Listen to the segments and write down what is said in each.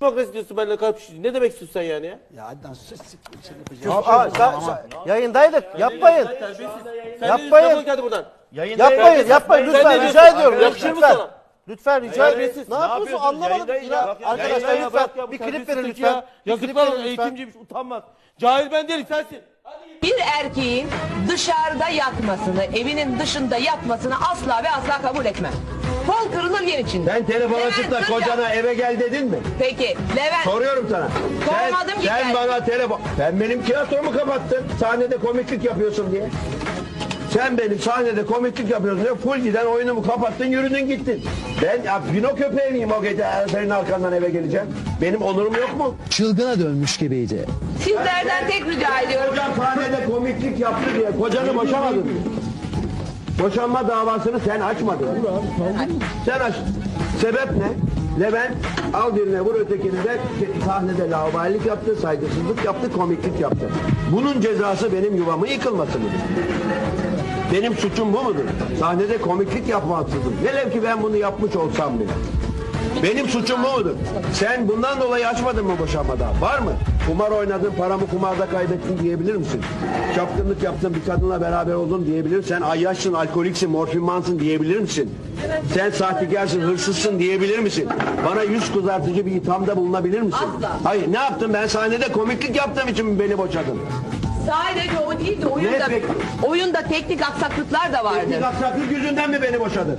Demokrasi diyorsun benimle kapışıyorsun. Ne demek istiyorsun sen yani ya? Ya Adnan sus siktir seni yapacağım. Aa, sa- sa- yayındaydık. Yapmayın. Sen Yapmayın. defol hadi buradan. Yapmayın. Yapmayın. Lütfen ne rica ediyorum. Yakışır mı Lütfen. sana? Lütfen rica ediyorum. Ne yapıyorsun anlamadım. Ya. Arkadaşlar lütfen bir klip verin lütfen. Bir klip Yazıklar verin olsun lütfen. eğitimciymiş utanmaz. Cahil ben değilim sensin. Bir erkeğin dışarıda yatmasını, evinin dışında yatmasını asla ve asla kabul etmem. Kol kırılır yer içinde. Sen telefon Levent açıp da Kırca- kocana eve gel dedin mi? Peki Levent Soruyorum sana. Sen, Sormadım ki sen ben. bana telefon... Sen benim tiyatromu kapattın. Sahnede komiklik yapıyorsun diye. Sen benim sahnede komiklik yapıyorsun diye full giden oyunumu kapattın yürüdün gittin. Ben ya Pino köpeği miyim o gece senin arkandan eve geleceğim? Benim onurum yok mu? Çılgına dönmüş gibiydi. sizlerden tek rica ediyorum. Kocan sahnede komiklik yaptı diye kocanı boşamadın. Boşanma davasını sen açmadın. Sen aç. Sebep ne? Levent al birine vur ötekini de sahnede laubalilik yaptı, saygısızlık yaptı, komiklik yaptı. Bunun cezası benim yuvamın yıkılması mıdır? Benim suçum bu mudur? Sahnede komiklik yapmaksızım. Velev ki ben bunu yapmış olsam bile. Benim suçum bu mudur? Sen bundan dolayı açmadın mı boşanma daha? Var mı? Kumar oynadın, paramı kumarda kaybettin diyebilir misin? Çapkınlık yaptın, bir kadınla beraber oldun diyebilir misin? Sen ayyaşsın, alkoliksin, morfinmansın diyebilir misin? Sen sahtekarsın, hırsızsın diyebilir misin? Bana yüz kızartıcı bir ithamda bulunabilir misin? Asla. Hayır, ne yaptım? Ben sahnede komiklik yaptığım için beni boşadın? Sadece o değil de oyunda, peki? oyunda teknik aksaklıklar da vardır. Teknik aksaklık yüzünden mi beni boşadın?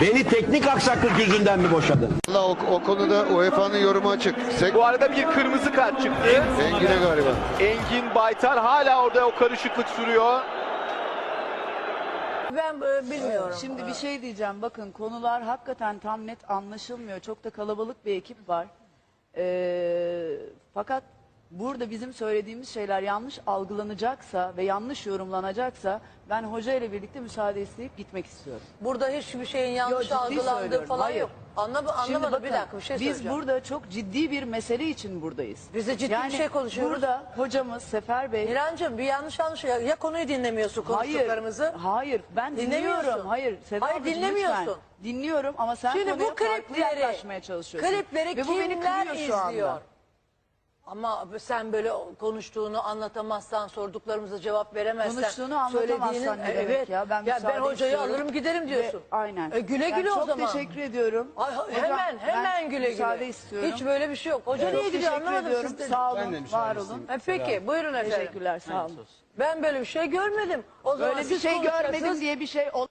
Beni teknik aksaklık yüzünden mi boşadın? Valla o, o konuda UEFA'nın yorumu açık. Sek Bu arada bir kırmızı kart çıktı. Engin'e galiba. Engin Baytar hala orada o karışıklık sürüyor. Ben e, bilmiyorum. Şimdi bir şey diyeceğim. Bakın konular hakikaten tam net anlaşılmıyor. Çok da kalabalık bir ekip var. Ee, fakat burada bizim söylediğimiz şeyler yanlış algılanacaksa ve yanlış yorumlanacaksa ben hoca ile birlikte müsaade isteyip gitmek istiyorum. Burada hiçbir şeyin yanlış ciddi algılandığı söylüyorum. falan Hayır. yok. Anlam Şimdi anlamadım bakın, bir dakika bir şey Biz burada çok ciddi bir mesele için buradayız. Biz de ciddi bir şey konuşuyoruz. Burada hocamız Sefer Bey İrancığım bir yanlış anlış ya, ya konuyu dinlemiyorsun Hayır, konuştuklarımızı. hayır. Ben Dinlemiyorsun. dinliyorum. Hayır, Seda Hayır, ablacığım, dinlemiyorsun. lütfen. Dinliyorum ama sen Şimdi konuya bu farklı klipleri, yaklaşmaya çalışıyorsun. klipleri Ve bu beni kimler kırıyor şu anda. izliyor? Ama sen böyle konuştuğunu anlatamazsan, sorduklarımıza cevap veremezsen, Konuştuğunu anlatamazsan ne demek evet, ya? Ben ya müsaade ben hocayı istiyorum. alırım giderim diyorsun. Ve- aynen. E, güle Ben güle o çok zaman. teşekkür ediyorum. Ay, Hocam, hemen hemen ben güle güle. Müsaade istiyorum. Hiç böyle bir şey yok. Hoca Çok niye gidiyor teşekkür anlamadım ediyorum. sizden. Sağ olun, var olun. E, peki buyurun efendim. Teşekkürler, sağ olun. Ben böyle bir şey görmedim. O zaman Böyle bir şey görmedim diye bir şey ol-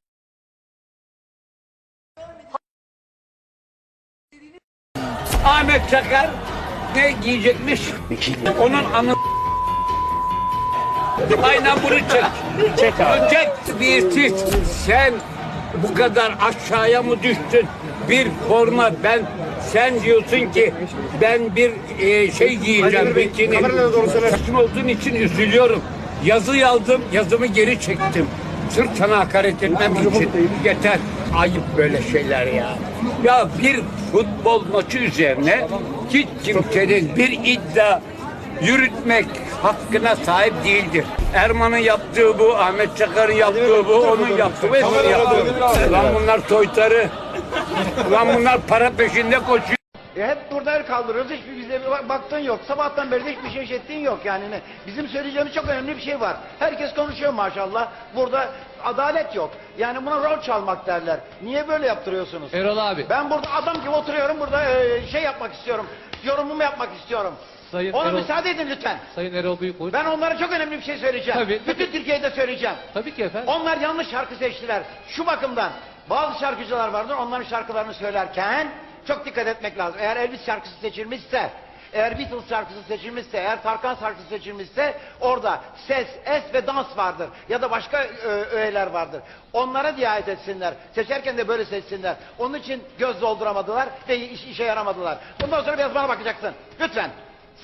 Ahmet Çakar ne giyecekmiş? Onun anı Aynen bunu çek. Çek abi. Çek bir tit. Sen bu kadar aşağıya mı düştün? Bir forma ben sen diyorsun ki ben bir e, şey giyeceğim bikini. Saçma olduğun için üzülüyorum. Yazı yazdım, yazımı geri çektim. Sırf sana hakaret etmem için. Yeter. Ayıp böyle şeyler ya. Ya bir futbol maçı üzerine hiç kimsenin bir iddia yürütmek hakkına sahip değildir. Erman'ın yaptığı bu, Ahmet Çakar'ın yaptığı bu, onun yaptığı bu, hepsi yaptığı. Lan bunlar soytarı. Lan bunlar para peşinde koşuyor. E hep burada el kaldırıyoruz. Hiçbir bize bir baktığın yok. Sabahtan beri de hiçbir şey ettiğin yok yani. Ne? Bizim söyleyeceğimiz çok önemli bir şey var. Herkes konuşuyor maşallah. Burada adalet yok. Yani buna rol çalmak derler. Niye böyle yaptırıyorsunuz? Erol abi. Ben burada adam gibi oturuyorum. Burada e, şey yapmak istiyorum. Yorumumu yapmak istiyorum. Sayın Ona Erol- müsaade edin lütfen. Sayın Erol Büyükboy. Ben onlara çok önemli bir şey söyleyeceğim. Tabii. Bütün Türkiye'de söyleyeceğim. Tabii ki efendim. Onlar yanlış şarkı seçtiler. Şu bakımdan bazı şarkıcılar vardır onların şarkılarını söylerken çok dikkat etmek lazım. Eğer Elvis şarkısı seçilmişse, eğer Beatles şarkısı seçilmişse, eğer Tarkan şarkısı seçilmişse orada ses, es ve dans vardır. Ya da başka ö, öğeler vardır. Onlara riayet etsinler. Seçerken de böyle seçsinler. Onun için göz dolduramadılar ve iş, işe yaramadılar. Bundan sonra biraz bana bakacaksın. Lütfen.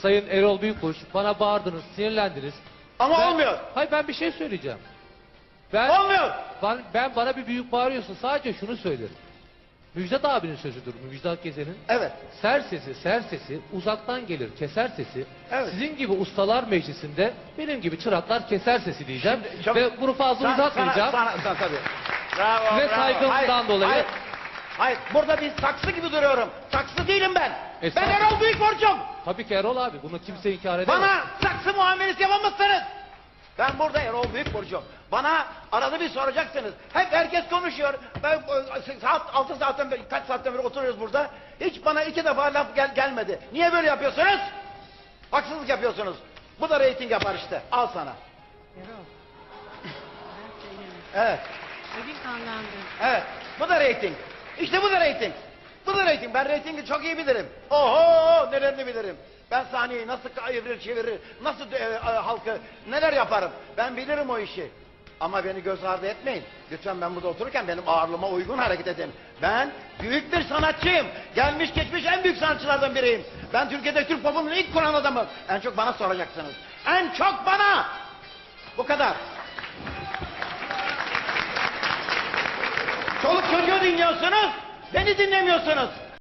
Sayın Erol Büyükboy bana bağırdınız, sinirlendiniz. Ama Ben- olmuyor. Hayır ben bir şey söyleyeceğim. Ben, Olmuyor. ben, ben bana bir büyük bağırıyorsun. Sadece şunu söylerim. Müjdat abinin sözüdür Müjdat Gezen'in. Evet. Ser sesi, ser sesi, uzaktan gelir keser sesi. Evet. Sizin gibi ustalar meclisinde benim gibi çıraklar keser sesi diyeceğim. Çok- Ve bunu fazla Sana- uzatmayacağım. Sana, sana, sana, tabii. Bravo, Ve bravo. saygımdan Hayır, dolayı- Hayır, hayır, burada bir saksı gibi duruyorum. Saksı değilim ben. Ben Erol Büyükborcum. Tabii ki Erol abi bunu kimse inkar edemez. Bana saksı muamelesi yapamazsınız. Ben burada Erol Büyükborcum. Bana arada bir soracaksınız. Hep herkes konuşuyor. Ben e, saat 6 saatten beri, kaç saatten beri oturuyoruz burada. Hiç bana iki defa laf gel, gelmedi. Niye böyle yapıyorsunuz? Haksızlık yapıyorsunuz. Bu da reyting yapar işte. Al sana. Evet. Evet. Bu da reyting. İşte bu da reyting. Bu da reyting. Ben reytingi çok iyi bilirim. Oho nelerini bilirim. Ben sahneyi nasıl evirir çevirir, nasıl e, e, halkı neler yaparım. Ben bilirim o işi. Ama beni göz ardı etmeyin. Lütfen ben burada otururken benim ağırlığıma uygun hareket edin. Ben büyük bir sanatçıyım. Gelmiş geçmiş en büyük sanatçılardan biriyim. Ben Türkiye'de Türk popunun ilk kuran adamım. En çok bana soracaksınız. En çok bana. Bu kadar. Çoluk çocuğu dinliyorsunuz, beni dinlemiyorsunuz.